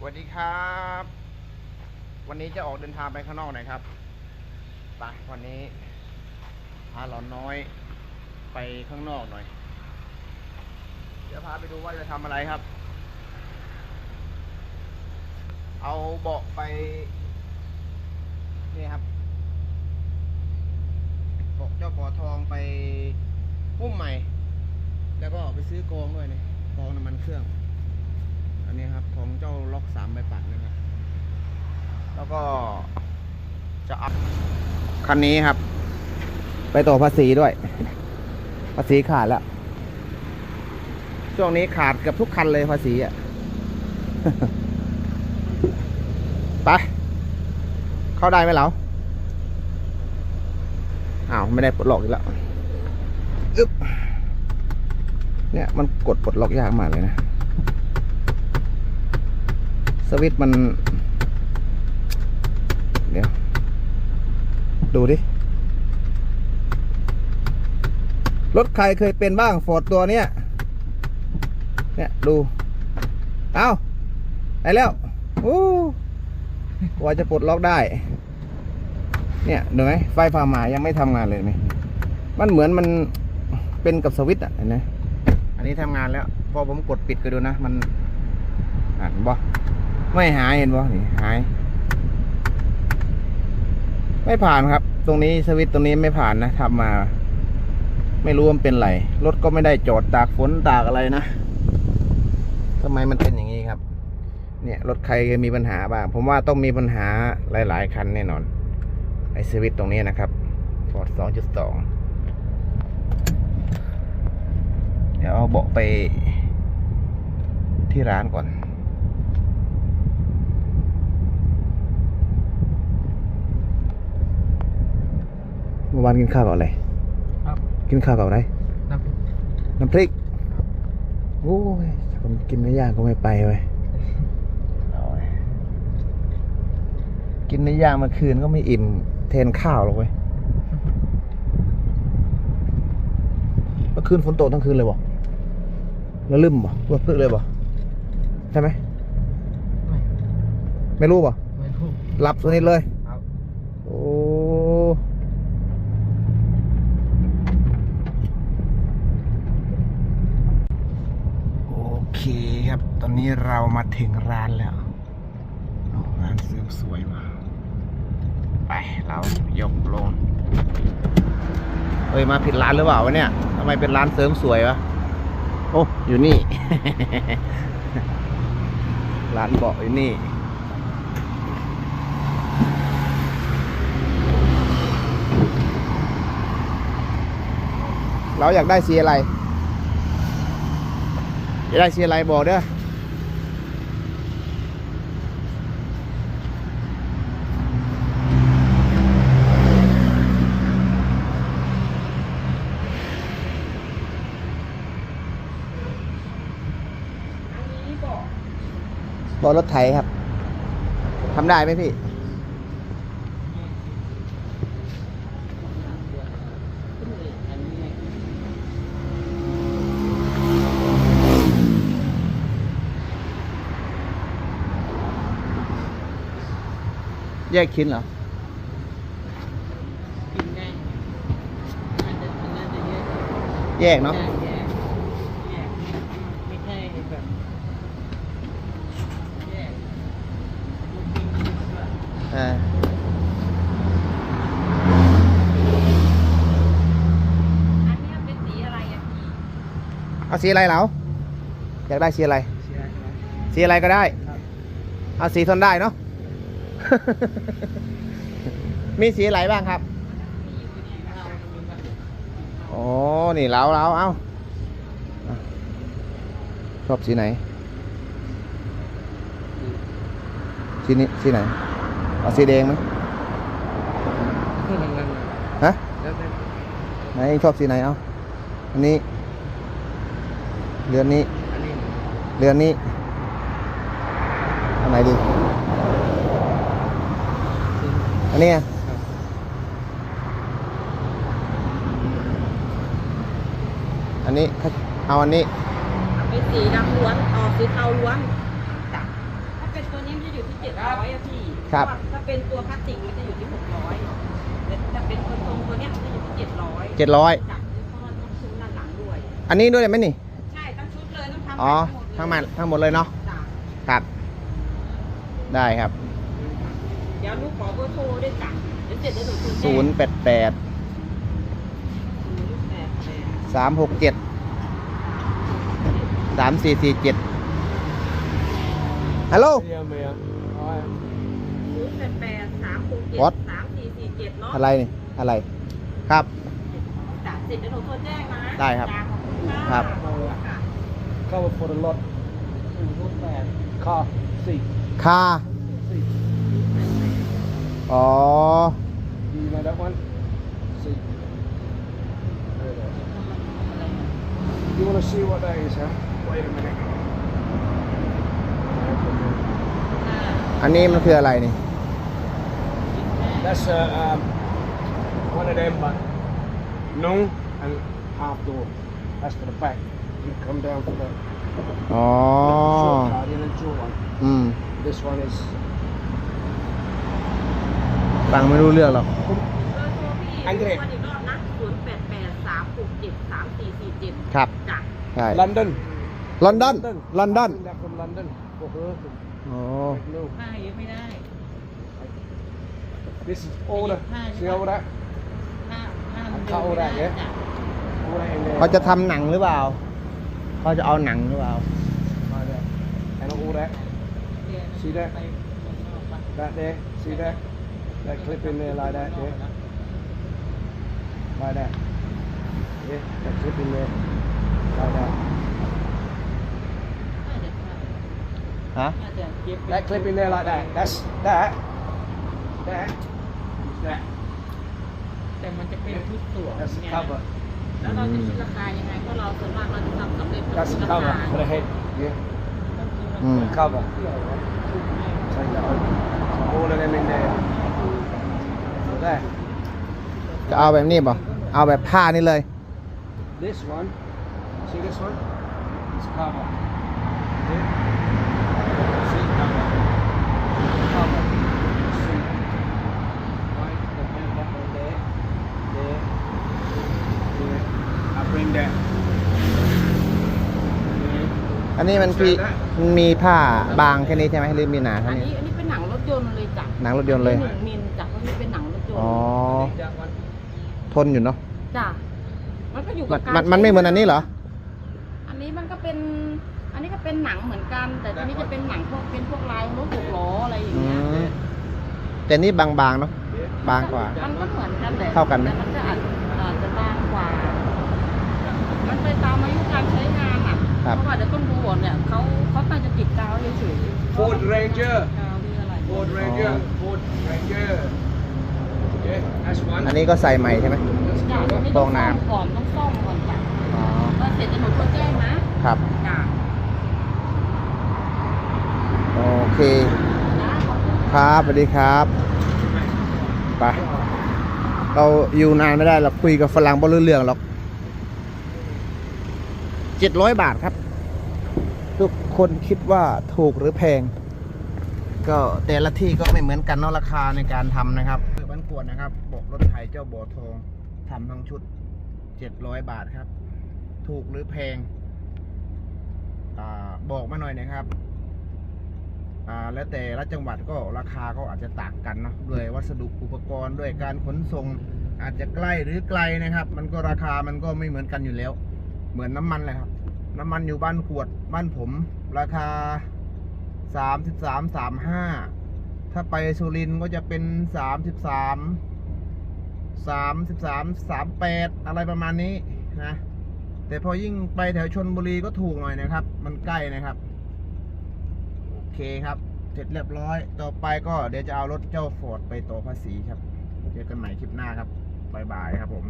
สวัสดีครับ วันนี้จะออกเดินทางไปข้างนอกหน่อยครับไปวันนี้พาหลอนน้อยไปข้างนอกหน่อย เดี๋ยวพาไปดูว่าจะทำอะไรครับ เอาเบาะไป นี่ครับเบาะเจ้าปอทองไปพุ่มใหม่ แล้วก็ไปซื้อกองด้วยนี่กองน้ำมันเครื่อง อันนี้ครับของเจ้าล็อกสามใบปัดนะครับ แล้วก็จะอัพคันนี้ครับ ไปต่อภาษีด้วย ภาษีขาดแล้ว ช่วงนี้ขาดเกือบทุกคันเลยภาษีอะ ไป เข้าได้ไหมเราอ้าว ไม่ได้ปลดล็อกอีกแล้ว อึ๊บ เนี่ย มันกดปลดล็อกยากมากเลยนะ สวิตมัน เดี๋ยว ดูดิ รถใครเคยเป็นบ้างฟอร์ดตัวเนี้ย เนี่ย ดู เอาได้แล้วโอ้กว่าจะปลดล็อกได้ เนี่ยดูไหมไฟฟ้ามายังไม่ทำงานเลยไหมมันเหมือนมันเป็นกับสวิตอะเห็นไหมอันนี้ทำงานแล้ว พอผมกดปิดก็ดูนะ มันอ่านบ่ ไม่หายเห็นบ่นี่หาย ไม่ผ่านครับ ตรงนี้สวิตตรงนี้ไม่ผ่านนะทำมา ไม่รู้มันเป็นไรรถก็ไม่ได้จอดตากฝนตากอะไรนะทำไมมันเป็นอย่างนี้ครับ เนี่ยรถใครมีปัญหาบ้างผมว่าต้องมีปัญหาหลาย ๆ คันแน่นอนไอสวิตตรงนี้นะครับ Ford 2.2เดี๋ยวเอาเบาะไปที่ร้านก่อน เมื่อวานกินข้าวกับอะไรครับ กินข้าวกับอะไรน้ำน้ำพริกโอ้ยผมกินเนื้อย่างก็ไม่ไปเว้ยเอาเว้ยกินเนื้อย่างเมื่อคืนก็ไม่อิ่มแทนข้าวหรอกเว้ยเมื่อคืนฝนตกทั้งคืนเลยบ่แล้วลืมบ่ว่าพึ่งเลยบ่ใช่ไหมไม่ไม่รู้บ่ไม่รู้หลับสนิทเลย ครับ โอ้ โอ เคครับ ตอนนี้เรามาถึงร้านแล้ว ร้านเสริมสวยมา ไป เรายกลง เฮ้ย มาผิดร้านหรือเปล่าวะเนี่ยทำไมเป็นร้านเสริมสวยวะ โอ้ อยู่นี่ ร้านเบาะอยู่นี่เราอยากได้สีอะไร อยากได้สีอะไรบอกเด้อบอกรถไถครับทำได้ไหมพี่ แยกชิ้นเหรอกินง่ายน่าจะน่าจะเยอะแยกเนาะแยกแยกไม่ใช่แบบแยกลูกปิ้งด้วยเอออันเนี้ยเป็นสีอะไรอะพี่เอาสีอะไรเหรออยากได้สีอะไรเชียร์ใช่ไหมสีอะไรก็ได้ครับเอาสีทนได้เนาะ มีสีอะไรบ้างครับข้าวมันมีแบบโอ้นี่เราเราเอาอะชอบสีไหน สีนี้สีไหนเอาสีแดงไหมนี่มันมันฮะแล้วแต่ไหนเองชอบสีไหนเอาอันนี้ เรือนนี้อันนี้เรือนนี้ อันไหนดี อันนี้ไงครับอันนี้เอาอันนี้เป็นสีดำล้วนออกสีเทาล้วนจ้ะถ้าเป็นตัวเจ็ดร้อยอะพี่ครับ ถ้าเป็นตัวพลาสติกมันจะอยู่ที่หกร้อยแต่ถ้าเป็นตัวตรงตัวเนี้ยมันจะอยู่ที่เจ็ดร้อยเจ็ดร้อยจับเพราะว่าต้องซื้อด้านหลังด้วย อันนี้ด้วยไหมนี่ ใช่ทั้งชุดเลยต้องทำอ๋อใหทั้งหมเลดยทั้งหมดเลยเนาะจ้ะครับ ได้ครับเดี๋ยวลูกขอเบอร์โทรด้วยจ้ะเดี๋ยวเสร็จเดี๋ยวหนูคืนศูนย์แปดแปดศูนย์แปดแปดสามหกเจ็ดสามสี่สี่เจ็ดฮัลโหล Yeah, man. All right. ศูนย์แปดแปดสามหกเจ็ด What? สามสี่สี่เจ็ดเนาะอะไรนี่ อะไร ครับ จ้ะเสร็จเดี๋ยวหนูโทรแจ้งนะได้ครับจ้ะขอบคุณค่ะครับ ค่ะ Cover for the lot. Not bad. Car seat. คา Seat. อ๋อ Do you know that one? Seat. There it is. You want to see what that is, huh? Wait a minute. อันนี้มันคืออะไรนี่ That's uh, um, one of them, but no and half door. That's for the back. You come down for the อ๋อ short car, the other short one. อืม This one is ฟังไม่รู้เรื่องหรอกเบอร์โทรพี่อังกฤษทวนอีกรอบนะศูนย์แปดแปดสามหกเจ็ดสามสี่สี่เจ็ดครับ จ้ะ ใช่ London. ลอนดอนลอนดอน That from London. For her. อ๋อ No. ผ้าเยอะไม่ได้ This is all the. See all that? ผ้าผ้ามันเข้าได้เนี่ยจ้ะ All that in there. เขาจะทำหนังหรือเปล่า เขาจะเอาหนังหรือเปล่า Right there. And all that. See that? That there. See that? That clip in there like that. Yeah. Like that. Yeah. That clip in there. Like that. ฮะ That clip in there like that. That's that. That. Is that. แต่มันจะเป็นชุดสวม That's the เนี่ย cover. แล้วเราจะคิดราคายังไงเพราะเราส่วนมากเราจะทำสำเร็จ That's the รา cover คา for the head. Yeah. อืม Cover. Take that open. So all of them in there. So there. จะเอาแบบนี้ป่ะเอาแบบผ้านี่เลย This one. See this one? It's cover. Yeah. Seat cover. Cover. Seat. Right. The pen back on there. There. Yeah. I bring that. Yeah. อันนี้มันมีมันมีผ้าบางแค่นี้ใช่ไหมหรือมีหนาอัเท่าน ยนต์เลยจ้ะหนังรถยนต์เลย หนึ่งมิลจ้ะเพราะนี่เป็นหนังรถยนอ๋อ ต์ That one. ทนอยู่เนาะ จ้ะมันก็อยู่มักับนการมันมันไม่เหมือนอันนี้เหรอ อันนี้มันก็เป็น อันนี้ก็เป็นหนังเหมือนกัน แต่ตัวนี้จะเป็นหนังพวกเป็นพวกลายรถหกล้ออะไรอย่างอืเงี้ยม แต่นี่บางๆเนาะ บางกว่ามันก็เหมือนกันแหละเท่ากันไหม แต่มันจะอาจอาจจะบางกว่า มันไปตามอายุการใช้งานอะครับเพราะว่าเดี๋ยวต้องดูก่อนเนี่ยเขาเขาตั้งจะติดกาวเฉยๆ Ford Ranger. กาวหรืออะไร Ford Ranger. Ford Ranger. Yeah, that's one. อันนี้ก็ใส่ใหม่ใช่ไหมจ้ะตัวนี้ฟต้อองงน้ำซ่อมก่อนต้องซ่อมก่อนจ้ะอ๋อก็เสร็จจะหนูโทรแจ้งนะครับ จ้ะโอเคจ้ะขอบคุณ ครับสวัสดีครับไปเราอยู่นานไม่ได้เราคุยกับฝรั่งบ่รู้เรื่องหรอกเจ็ดร้อยบาทครับ ทุกคนคิดว่าถูกหรือแพง ก็แต่ละที่ก็ไม่เหมือนกันเนาะราคาในการทำนะครับบ้านกวดนะครับบอกรถไถเจ้าบ่อทองทำทั้งชุดเจ็ดร้อยบาทครับ ถูกหรือแพงอบอกมาหน่อยนะครับแล้วแต่ละจังหวัดก็ราคาก็อาจจะต่างกันเนาะด้วยวัสดุอุปกรณ์ด้วยการขนส่งอาจจะใกล้หรือไกลนะครับ มันก็ราคามันก็ไม่เหมือนกันอยู่แล้ว เหมือนน้ำมันเลยครับ น้ำมันอยู่บ้านขวดบ้านผม ราคา สามสิบสามสามห้าถ้าไปสุรินก็จะเป็นสามสิบสามสามสิบสามสามแปดอะไรประมาณนี้นะแต่พอยิ่งไปแถวชนบุรีก็ถูกหน่อยนะครับ มันใกล้นะครับ โอเคครับ เสร็จเรียบร้อย ต่อไปก็เดี๋ยวจะเอารถเจ้าฟอร์ดไปต่อภาษีครับ เจอกันใหม่คลิปหน้าครับบายบายครับผม